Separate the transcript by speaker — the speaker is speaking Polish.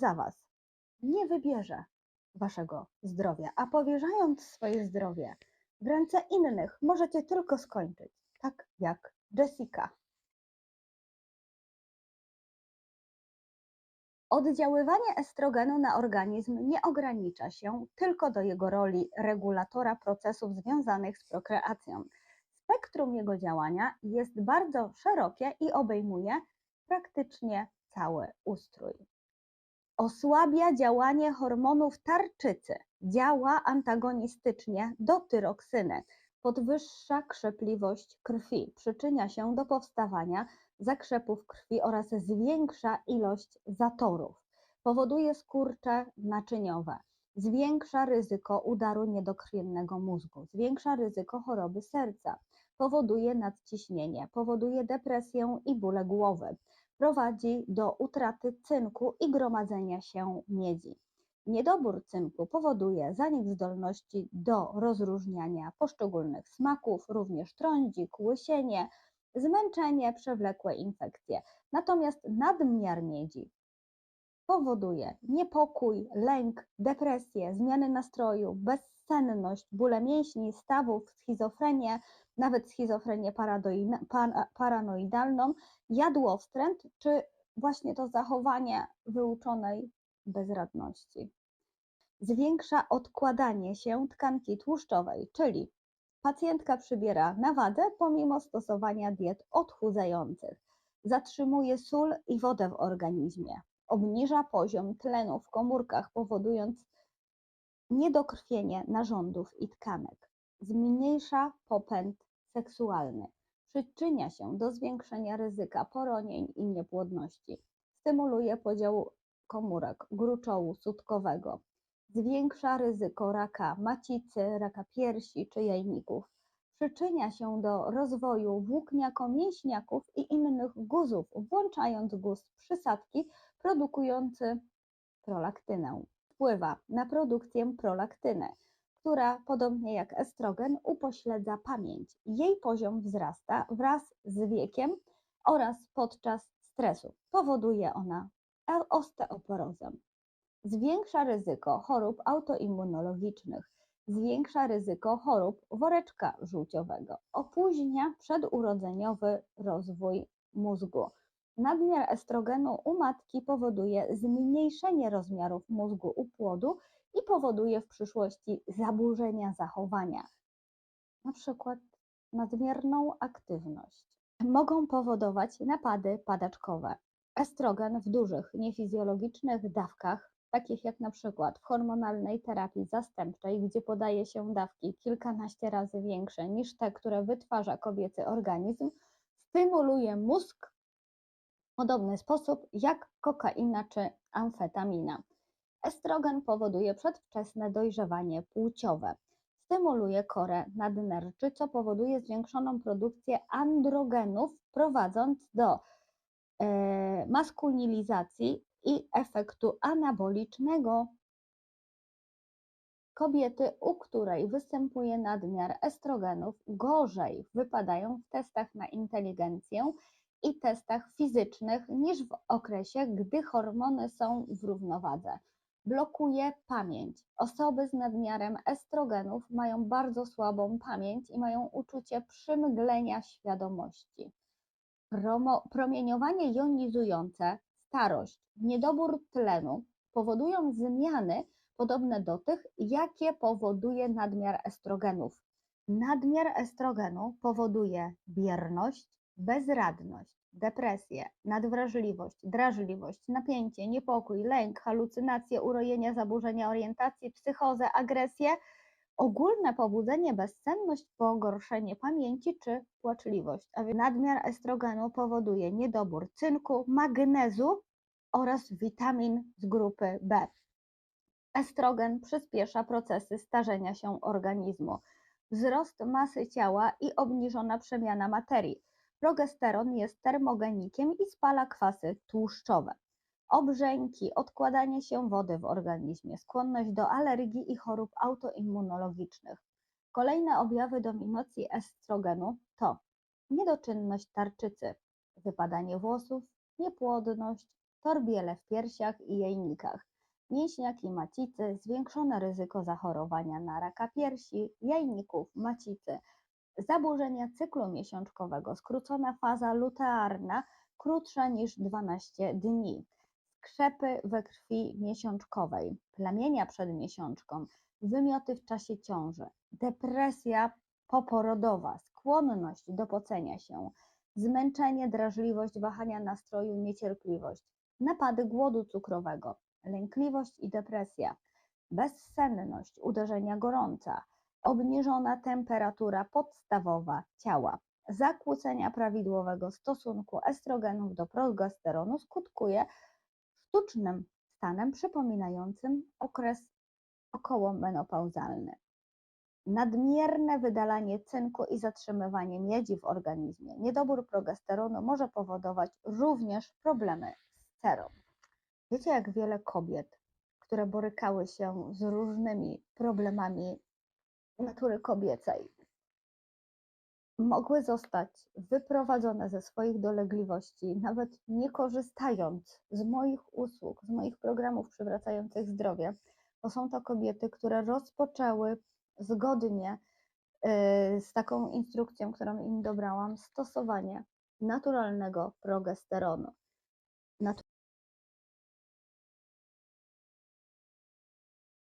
Speaker 1: za Was nie wybierze Waszego zdrowia, a powierzając swoje zdrowie w ręce innych, możecie tylko skończyć, tak jak Jessica. Oddziaływanie estrogenu na organizm nie ogranicza się tylko do jego roli regulatora procesów związanych z prokreacją. Spektrum jego działania jest bardzo szerokie i obejmuje praktycznie cały ustrój. Osłabia działanie hormonów tarczycy, działa antagonistycznie do tyroksyny, podwyższa krzepliwość krwi, przyczynia się do powstawania zakrzepów krwi oraz zwiększa ilość zatorów, powoduje skurcze naczyniowe, zwiększa ryzyko udaru niedokrwiennego mózgu, zwiększa ryzyko choroby serca, powoduje nadciśnienie, powoduje depresję i bóle głowy, prowadzi do utraty cynku i gromadzenia się miedzi. Niedobór cynku powoduje zanik zdolności do rozróżniania poszczególnych smaków, również trądzik, łysienie, zmęczenie, przewlekłe infekcje. Natomiast nadmiar miedzi powoduje niepokój, lęk, depresję, zmiany nastroju, bezsenność, bóle mięśni, stawów, schizofrenię, nawet schizofrenię paradoi- pa- paranoidalną, jadłowstręt, czy właśnie to zachowanie wyuczonej bezradności. Zwiększa odkładanie się tkanki tłuszczowej, czyli pacjentka przybiera na pomimo stosowania diet odchudzających. Zatrzymuje sól i wodę w organizmie. Obniża poziom tlenu w komórkach, powodując niedokrwienie narządów i tkanek. Zmniejsza popęd seksualny. Przyczynia się do zwiększenia ryzyka poronień i niepłodności. Stymuluje podział komórek gruczołu sutkowego. Zwiększa ryzyko raka macicy, raka piersi czy jajników. Przyczynia się do rozwoju włókniako-mięśniaków i innych guzów, włączając guz przysadki produkujący prolaktynę. Wpływa na produkcję prolaktyny, która podobnie jak estrogen upośledza pamięć. Jej poziom wzrasta wraz z wiekiem oraz podczas stresu. Powoduje ona e- osteoporozę. Zwiększa ryzyko chorób autoimmunologicznych, zwiększa ryzyko chorób woreczka żółciowego, opóźnia przedurodzeniowy rozwój mózgu. Nadmiar estrogenu u matki powoduje zmniejszenie rozmiarów mózgu u płodu i powoduje w przyszłości zaburzenia zachowania, na przykład nadmierną aktywność. Mogą powodować napady padaczkowe. Estrogen w dużych, niefizjologicznych dawkach, takich jak na przykład w hormonalnej terapii zastępczej, gdzie podaje się dawki kilkanaście razy większe niż te, które wytwarza kobiecy organizm, stymuluje mózg w podobny sposób jak kokaina czy amfetamina. Estrogen powoduje przedwczesne dojrzewanie płciowe. Stymuluje korę nadnerczy, co powoduje zwiększoną produkcję androgenów, prowadząc do e, maskulinizacji i efektu anabolicznego kobiety, u której występuje nadmiar estrogenów, gorzej wypadają w testach na inteligencję i testach fizycznych niż w okresie, gdy hormony są w równowadze. Blokuje pamięć. Osoby z nadmiarem estrogenów mają bardzo słabą pamięć i mają uczucie przymglenia świadomości. Promo, promieniowanie jonizujące, starość, niedobór tlenu powodują zmiany podobne do tych, jakie powoduje nadmiar estrogenów. Nadmiar estrogenu powoduje bierność, bezradność, depresję, nadwrażliwość, drażliwość, napięcie, niepokój, lęk, halucynacje, urojenia, zaburzenia orientacji, psychozę, agresję, ogólne pobudzenie, bezsenność, pogorszenie pamięci czy płaczliwość. A więc nadmiar estrogenu powoduje niedobór cynku, magnezu oraz witamin z grupy B. Estrogen przyspiesza procesy starzenia się organizmu, wzrost masy ciała i obniżona przemiana materii. Progesteron jest termogenikiem i spala kwasy tłuszczowe. Obrzęki, odkładanie się wody w organizmie, skłonność do alergii i chorób autoimmunologicznych. Kolejne objawy dominacji estrogenu to niedoczynność tarczycy, wypadanie włosów, niepłodność, torbiele w piersiach i jajnikach, mięśniaki macicy, zwiększone ryzyko zachorowania na raka piersi, jajników, macicy, zaburzenia cyklu miesiączkowego, skrócona faza lutearna krótsza niż 12 dni, skrzepy we krwi miesiączkowej, plamienia przed miesiączką, wymioty w czasie ciąży, depresja poporodowa, skłonność do pocenia się, zmęczenie, drażliwość, wahania nastroju, niecierpliwość, napady głodu cukrowego, lękliwość i depresja, bezsenność, uderzenia gorąca, obniżona temperatura podstawowa ciała, zakłócenia prawidłowego stosunku estrogenów do progesteronu skutkuje sztucznym stanem przypominającym okres okołomenopauzalny. Nadmierne wydalanie cynku i zatrzymywanie miedzi w organizmie, niedobór progesteronu może powodować również problemy z cerą. Wiecie, jak wiele kobiet, które borykały się z różnymi problemami natury kobiecej, mogły zostać wyprowadzone ze swoich dolegliwości, nawet nie korzystając z moich usług, z moich programów przywracających zdrowie, bo są to kobiety, które rozpoczęły zgodnie y, z taką instrukcją, którą im dobrałam, stosowanie naturalnego progesteronu.